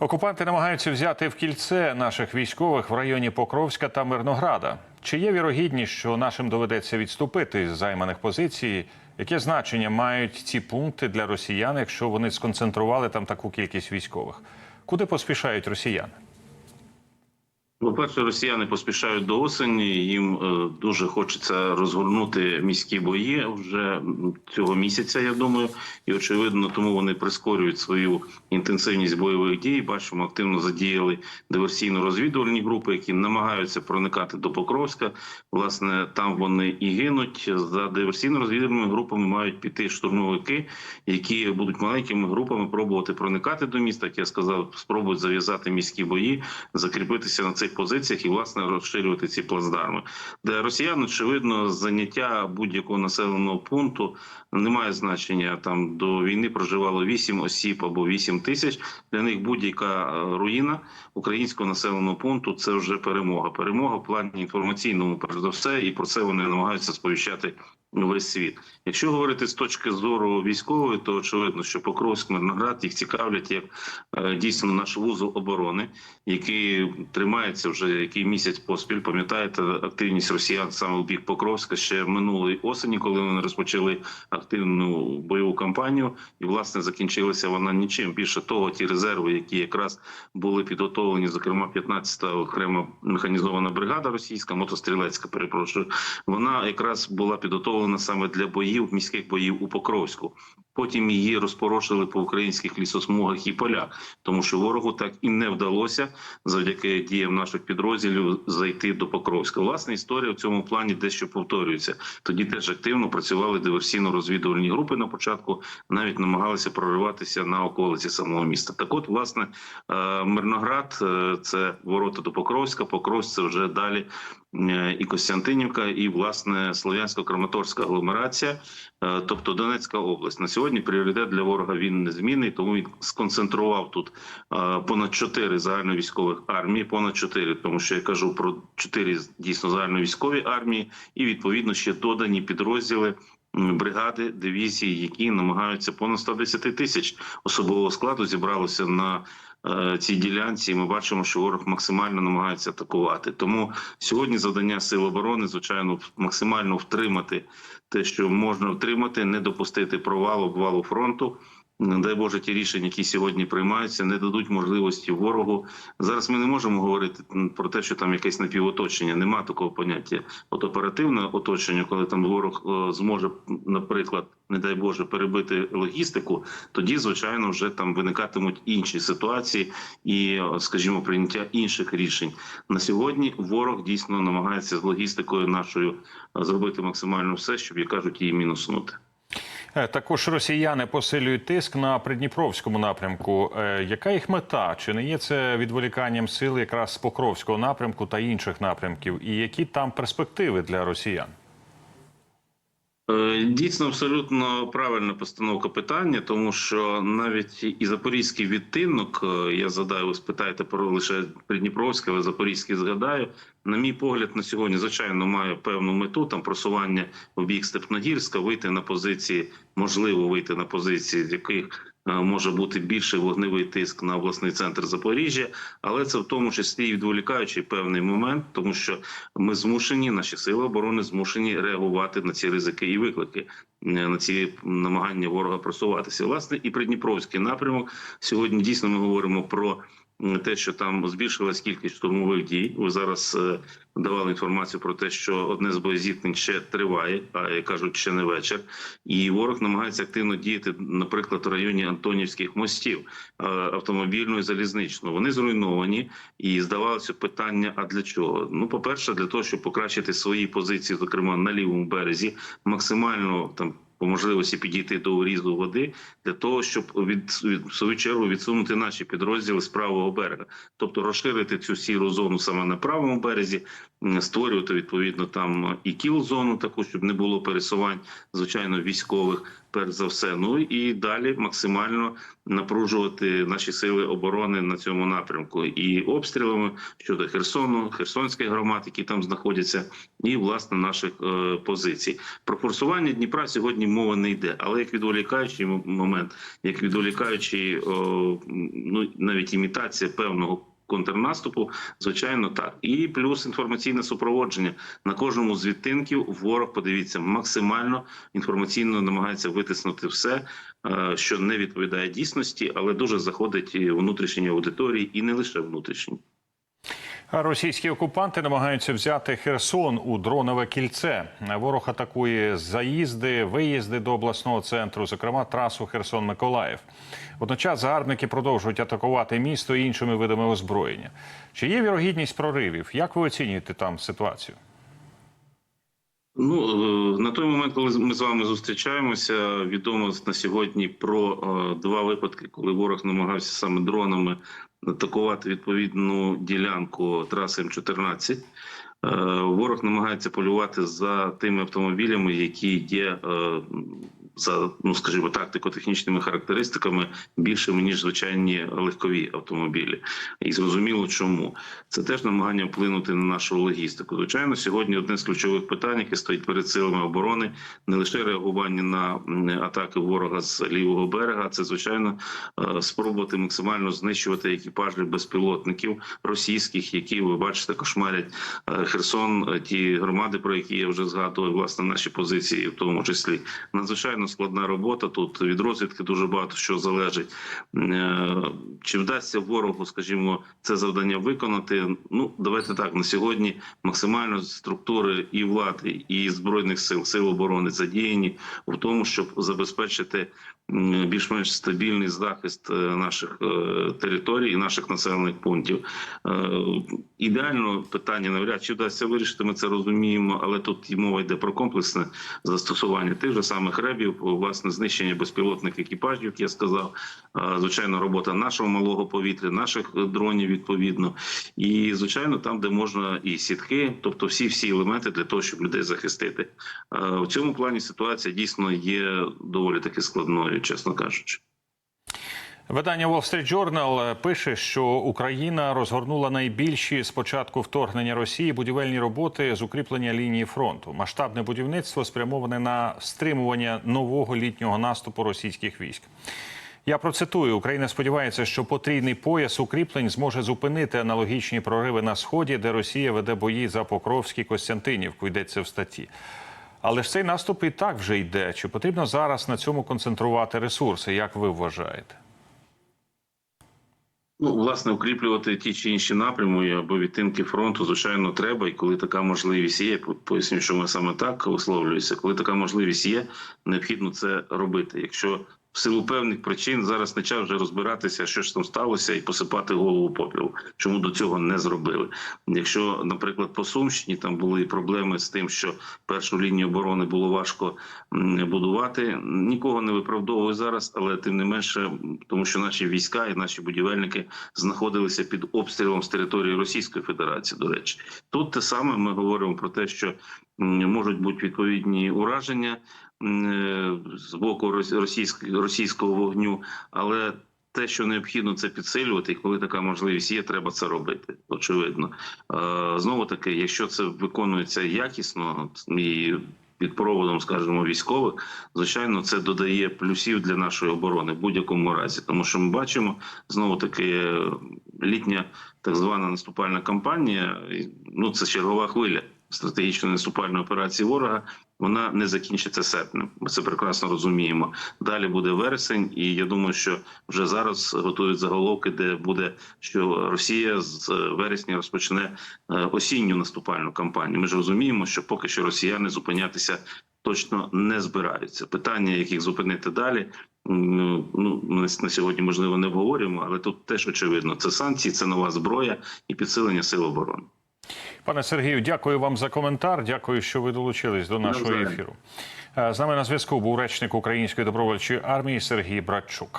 Окупанти намагаються взяти в кільце наших військових в районі Покровська та Мирнограда. Чи є вірогідність, що нашим доведеться відступити з займаних позицій? Яке значення мають ці пункти для росіян, якщо вони сконцентрували там таку кількість військових? Куди поспішають росіяни? По-перше, росіяни поспішають до осені. Їм е, дуже хочеться розгорнути міські бої вже цього місяця. Я думаю, і очевидно, тому вони прискорюють свою інтенсивність бойових дій. Бачимо, активно задіяли диверсійно-розвідувальні групи, які намагаються проникати до Покровська. Власне, там вони і гинуть. За диверсійно-розвідувальними групами мають піти штурмовики, які будуть маленькими групами пробувати проникати до міста. Як я сказав, спробують зав'язати міські бої, закріпитися на цих позиціях і власне розширювати ці плацдарми. Де росіян, очевидно, заняття будь-якого населеного пункту не має значення. Там до війни проживало 8 осіб або 8 тисяч. Для них будь-яка е, руїна українського населеного пункту це вже перемога. Перемога в плані інформаційному, перш за все, і про це вони намагаються сповіщати весь світ. Якщо говорити з точки зору військової, то очевидно, що Покровськ, Мирноград їх цікавлять як е, дійсно наш вузол оборони, який тримається вже який місяць поспіль. Пам'ятаєте активність росіян саме у бік Покровська ще минулої осені, коли вони розпочали активну бойову кампанію, і власне закінчилася вона нічим. Більше того, ті резерви, які якраз були підготовлені, зокрема 15-та окрема механізована бригада російська, мотострілецька, перепрошую, вона якраз була підготовлена саме для боїв міських боїв у Покровську. Потім її розпорошили по українських лісосмугах і полях, тому що ворогу так і не вдалося завдяки діям наших підрозділів зайти до Покровська. Власне історія в цьому плані дещо повторюється. Тоді теж активно працювали диверсійно-розвідувальні групи на початку, навіть намагалися прориватися на околиці самого міста. Так, от, власне, е, Мирноград е, це ворота до Покровська. Покровськ це вже далі і Костянтинівка, і власне Слов'янсько-Краматорська агломерація, е, тобто Донецька область. На сьогодні пріоритет для ворога він незмінний, тому він сконцентрував тут е, понад чотири загальновійськових армії, понад чотири, тому що я кажу про чотири дійсно загальновійськові армії, і відповідно ще додані підрозділи. Бригади дивізії, які намагаються понад 110 тисяч особового складу зібралося на е, цій ділянці. і Ми бачимо, що ворог максимально намагається атакувати. Тому сьогодні завдання сил оборони, звичайно, максимально втримати те, що можна втримати, не допустити провалу обвалу фронту. Дай Боже, ті рішення, які сьогодні приймаються, не дадуть можливості ворогу. Зараз ми не можемо говорити про те, що там якесь напівоточення. Нема такого поняття. От оперативне оточення, коли там ворог е, зможе, наприклад, не дай Боже, перебити логістику, тоді звичайно вже там виникатимуть інші ситуації і, е, скажімо, прийняття інших рішень. На сьогодні ворог дійсно намагається з логістикою нашою е, зробити максимально все, щоб як кажуть, її мінуснути. Е, Також росіяни посилюють тиск на придніпровському напрямку. Е, Яка їх мета? Чи не є це відволіканням сил якраз з Покровського напрямку та інших напрямків? І які там перспективи для росіян? Е, Дійсно, абсолютно правильна постановка питання, тому що навіть і запорізький відтинок, е, я задаю, ви спитаєте про лише Придніпровське, але запорізький згадаю. На мій погляд, на сьогодні, звичайно, має певну мету там просування в бік Степногірська, вийти на позиції, можливо, вийти на позиції, з яких може бути більший вогневий тиск на обласний центр Запоріжжя, але це в тому числі і відволікаючий певний момент, тому що ми змушені, наші сили оборони змушені реагувати на ці ризики і виклики. е, На ці намагання ворога просуватися, власне, і Придніпровський напрямок сьогодні дійсно ми говоримо про те, що там збільшилась кількість штурмових дій. Ви зараз е, давали інформацію про те, що одне з боєзіткнень ще триває, а кажуть, ще не вечір. І ворог намагається активно діяти, наприклад, в районі Антонівських мостів е, автомобільного і залізничного. Вони зруйновані, і здавалося питання: а для чого? Ну, по перше, для того, щоб покращити свої позиції, зокрема на лівому березі, максимально там. По можливості підійти до урізу води для того, щоб від, в свою чергу відсунути наші підрозділи з правого берега, тобто розширити цю сіру зону саме на правому березі, створювати відповідно там і кіл-зону, таку щоб не було пересувань, звичайно, військових. Перш за все, ну і далі максимально напружувати наші сили оборони на цьому напрямку і обстрілами щодо Херсону, Херсонських громад, які там знаходяться, і власне наших е, позицій. Про форсування Дніпра сьогодні мова не йде, але як відволікаючий момент, як відволікаючий о, ну навіть імітація певного. Контрнаступу, звичайно, так, і плюс інформаційне супроводження на кожному з відтинків. Ворог подивіться максимально інформаційно намагається витиснути все, е, що не відповідає дійсності, але дуже заходить внутрішній аудиторії, і не лише внутрішній. Російські окупанти намагаються взяти Херсон у дронове кільце. Ворог атакує заїзди, виїзди до обласного центру, зокрема трасу Херсон-Миколаїв. Водночас загарбники продовжують атакувати місто іншими видами озброєння. Чи є вірогідність проривів? Як ви оцінюєте там ситуацію? Ну е, на той момент, коли ми з вами зустрічаємося, відомо на сьогодні про е, два випадки, коли ворог намагався саме дронами атакувати відповідну ділянку траси М14. Е, Ворог намагається полювати за тими автомобілями, які є е, за ну скажімо тактико-технічними характеристиками більшими ніж звичайні легкові автомобілі, і зрозуміло, чому це теж намагання вплинути на нашу логістику. Звичайно, сьогодні одне з ключових питань, яке стоїть перед силами оборони, не лише реагування на атаки ворога з лівого берега, це звичайно е, спробувати максимально знищувати екіпажі безпілотників російських, які ви бачите, кошмарять е, Херсон. е, Ті громади, про які я вже згадував, власне, наші позиції, в тому числі надзвичайно складна робота. Тут від розвідки дуже багато що залежить. Е, Чи вдасться ворогу, скажімо, це завдання виконати? Ну давайте так на сьогодні максимально структури і влади, і збройних сил сил оборони задіяні в тому, щоб забезпечити більш-менш стабільний захист е, наших територій і наших населених пунктів. Ідеально питання навряд чи вдасться вирішити. Ми це розуміємо, але тут мова йде про комплексне застосування тих же самих ребів, власне, знищення безпілотних екіпажів, як я сказав. Звичайно, робота нашого малого повітря, наших дронів відповідно, і звичайно, там, де можна і сітки, тобто всі всі елементи для того, щоб людей захистити. В цьому плані ситуація дійсно є доволі таки складною, чесно кажучи. Видання Wall Street Journal пише, що Україна розгорнула найбільші з початку вторгнення Росії будівельні роботи з укріплення лінії фронту. Масштабне будівництво спрямоване на стримування нового літнього наступу російських військ. Я процитую: Україна сподівається, що потрійний пояс укріплень зможе зупинити аналогічні прориви на сході, де Росія веде бої за Покровський Костянтинівку. Йдеться в статті. Але ж цей наступ і так вже йде. Чи потрібно зараз на цьому концентрувати ресурси? Як ви вважаєте? Ну, власне, укріплювати ті чи інші напрями або відтинки фронту, звичайно, треба. І коли така можливість є, поясню, що ми саме так висловлюємося. Коли така можливість є, необхідно це робити. Якщо в силу певних причин зараз не час вже розбиратися, що ж там сталося, і посипати голову попілу. Чому до цього не зробили? Якщо, наприклад, по Сумщині там були проблеми з тим, що першу лінію оборони було важко будувати, нікого не виправдовую зараз, але тим не менше, тому що наші війська і наші будівельники знаходилися під обстрілом з території Російської Федерації. До речі, тут те саме ми говоримо про те, що можуть бути відповідні ураження з боку рос- російського російського вогню, але те, що необхідно, це підсилювати, і коли така можливість є, треба це робити. Очевидно, Е, знову таки, якщо це виконується якісно і під проводом, скажімо, військових, звичайно, це додає плюсів для нашої оборони в будь-якому разі, тому що ми бачимо знову таки е, літня так звана наступальна кампанія. Ну це чергова хвиля стратегічної наступальної операції ворога. Вона не закінчиться серпнем. Ми це прекрасно розуміємо. Далі буде вересень, і я думаю, що вже зараз готують заголовки, де буде що Росія з вересня розпочне е, осінню наступальну кампанію. Ми ж розуміємо, що поки що росіяни зупинятися точно не збираються. Питання, як їх зупинити далі. Ну ми на сьогодні можливо не обговорюємо, але тут теж очевидно: це санкції, це нова зброя і підсилення сил оборони. Пане Сергію, дякую вам за коментар. Дякую, що ви долучились до нашого ефіру. Е, З нами на зв'язку був речник Української добровольчої армії Сергій Братчук.